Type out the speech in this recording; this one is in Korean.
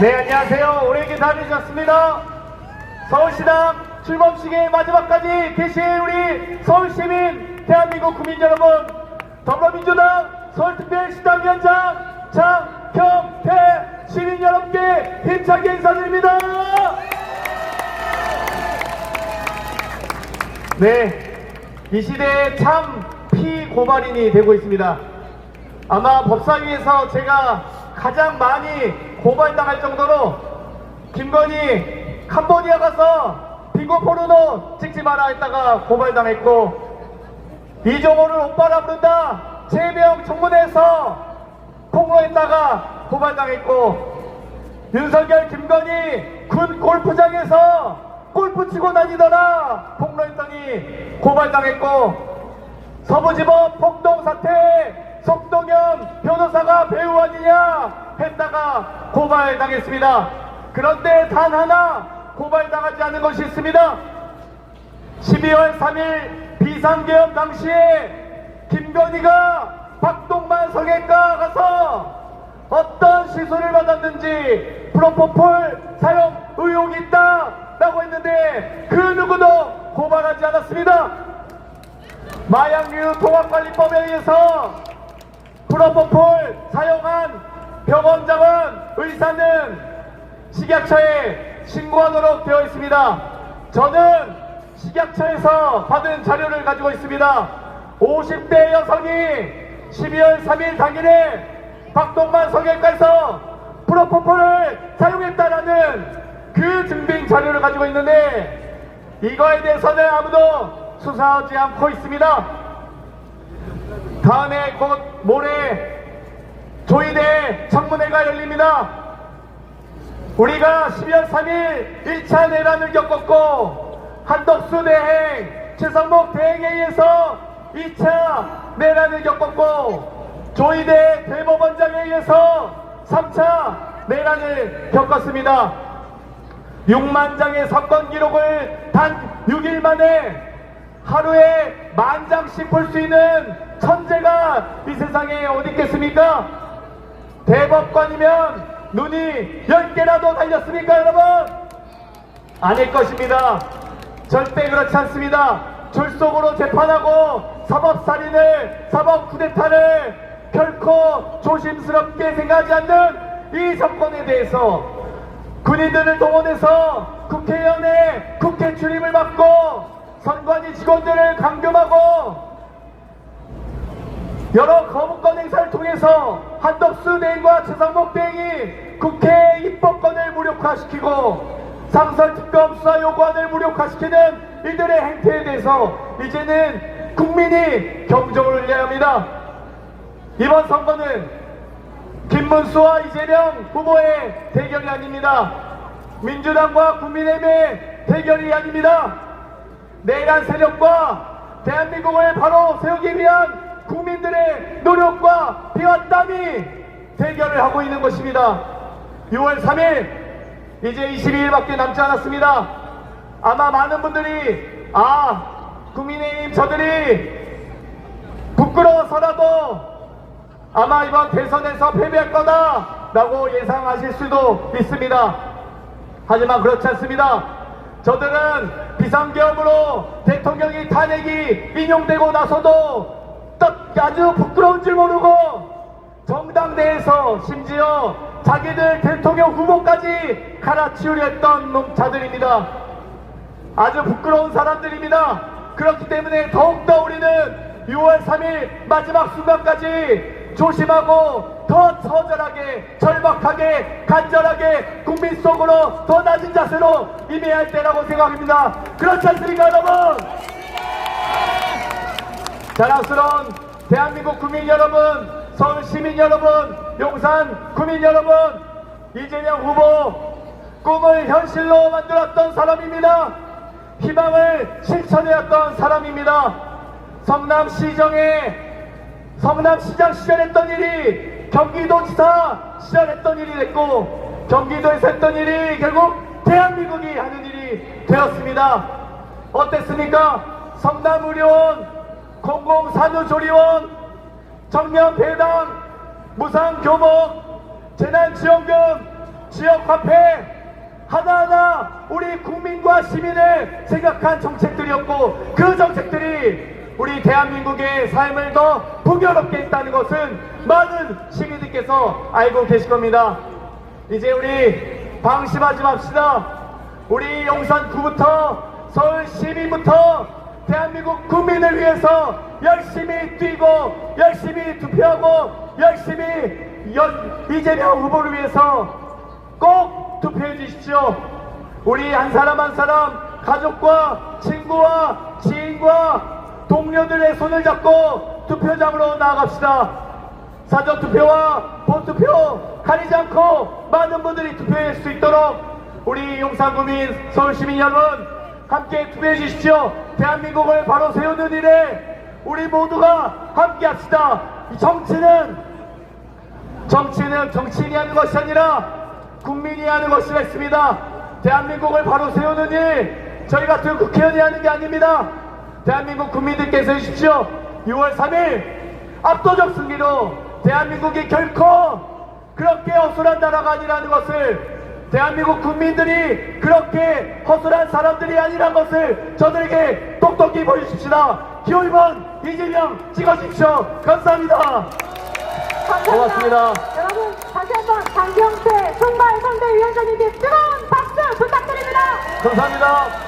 네, 안녕하세요. 오래 기다리셨습니다. 서울시당 출범식의 마지막까지 계신 우리 서울시민, 대한민국 국민 여러분, 더불어민주당 서울특별시당위원장 장경태 시민 여러분께 힘차게 인사드립니다. 네, 이 시대에 참 피고발인이 되고 있습니다. 아마 법사위에서 제가 가장 많이 고발당할 정도로 김건희 캄보디아 가서 빙고 포르노 찍지 마라 했다가 고발당했고 이종호를 오빠라 부른다. 최명 청문회에서 폭로했다가 고발당했고 윤석열 김건희 군 골프장에서 골프 치고 다니더라 폭로했더니 고발당했고 서부지법 폭동 사태 석동현 변호사가 배우 아니냐 했다가 고발당했습니다. 그런데 단 하나 고발당하지 않은 것이 있습니다. 12월 3일 비상계엄 당시에 김건희가 박동만 성형외과 가서 어떤 시술을 받았는지 프로포폴 사용 의혹이 있다라고 했는데 그 누구도 고발하지 않았습니다. 마약류 통합관리법에 의해서 프로포폴 사용한 병원장은 의사는 식약처에 신고하도록 되어 있습니다. 저는 식약처에서 받은 자료를 가지고 있습니다. 50대 여성이 12월 3일 당일에 박동만 성형외과에서 프로포폴을 사용했다라는 그 증빙 자료를 가지고 있는데 이거에 대해서는 아무도 수사하지 않고 있습니다. 다음에 곧 모레 조이대 청문회가 열립니다. 우리가 12월 3일 1차 내란을 겪었고 한덕수 대행, 최성목 대행에 의해서 2차 내란을 겪었고 조이대 대법원장에 의해서 3차 내란을 겪었습니다. 6만 장의 사건 기록을 단 6일 만에 하루에 만 장씩 볼수 있는 천재가 이 세상에 어디 있겠습니까? 대법관이면 눈이 10개라도 달렸습니까, 여러분? 아닐 것입니다. 절대 그렇지 않습니다. 졸속으로 재판하고 사법살인을, 사법 쿠데타를 결코 조심스럽게 생각하지 않는 이 정권에 대해서 군인들을 동원해서 국회의원의 국회 출입을 막고 선관위 직원들을 감금하고 여러 거부권 행사를 통해서 한덕수 대행과 최상목 대행이 국회 입법권을 무력화시키고 상설특검 수사 요구안을 무력화시키는 이들의 행태에 대해서 이제는 국민이 경종을 울려야 합니다. 이번 선거는 김문수와 이재명 후보의 대결이 아닙니다. 민주당과 국민의힘의 대결이 아닙니다. 내란 세력과 대한민국을 바로 세우기 위한 국민들의 노력과 피와 땀이 대결을 하고 있는 것입니다. 6월 3일 이제 22일밖에 남지 않았습니다. 아마 많은 분들이 아 국민의힘 저들이 부끄러워서라도 아마 이번 대선에서 패배할 거다 라고 예상하실 수도 있습니다. 하지만 그렇지 않습니다. 저들은 비상계엄으로 대통령이 탄핵이 인용되고 나서도 딱 아주 부끄러운 줄 모르고 정당 내에서 심지어 자기들 대통령 후보까지 갈아치우려 했던 놈 자들입니다. 아주 부끄러운 사람들입니다. 그렇기 때문에 더욱더 우리는 6월 3일 마지막 순간까지 조심하고 더 처절하게 절박하게 간절하게 국민 속으로 더 낮은 자세로 임해야 할 때라고 생각합니다. 그렇지 않습니까 여러분? 자랑스러운 대한민국 국민 여러분, 서울 시민 여러분, 용산 국민 여러분, 이재명 후보 꿈을 현실로 만들었던 사람입니다. 희망을 실천해왔던 사람입니다. 성남시정에 성남시장 시절 했던 일이 경기도지사 시절 했던 일이 됐고 경기도에서 했던 일이 결국 대한민국이 하는 일이 되었습니다. 어땠습니까? 성남의료원, 공공산후조리원, 청년배당, 무상교복, 재난지원금 지역 화폐 하나하나 우리 국민과 시민을 생각한 정책들이었고 그 정책들이 우리 대한민국의 삶을 더 풍요롭게 했다는 것은 많은 시민들께서 알고 계실 겁니다. 이제 우리 방심하지 맙시다. 우리 용산 구부터 서울 시민부터 대한민국 국민을 위해서 열심히 뛰고 열심히 투표하고 열심히 연- 이재명 후보를 위해서 꼭 투표해 주십시오. 우리 한 사람 한 사람 가족과 친구와 지인과 동료들의 손을 잡고 투표장으로 나아갑시다. 사전 투표와 본 투표 가리지 않고 많은 분들이 투표할 수 있도록 우리 용산구민 서울시민 여러분 함께 투표해 주십시오. 대한민국을 바로 세우는 일에 우리 모두가 함께 합시다. 이 정치는 정치는 정치인이 하는 것이 아니라 국민이 하는 것이라 했습니다. 대한민국을 바로 세우는 일, 저희 같은 국회의원이 하는 게 아닙니다. 대한민국 국민들께서 해주십시오. 6월 3일 압도적 승리로 대한민국이 결코 그렇게 허술한 나라가 아니라는 것을 대한민국 국민들이 그렇게 허술한 사람들이 아니란 것을 저들에게 똑똑히 보여주십시다. 기호 1번 이재명 찍어주십시오. 감사합니다. 감사합니다. 고맙습니다. 여러분 다시 한번 장경태 총괄 선대위원장님께 뜨거운 박수 부탁드립니다. 감사합니다.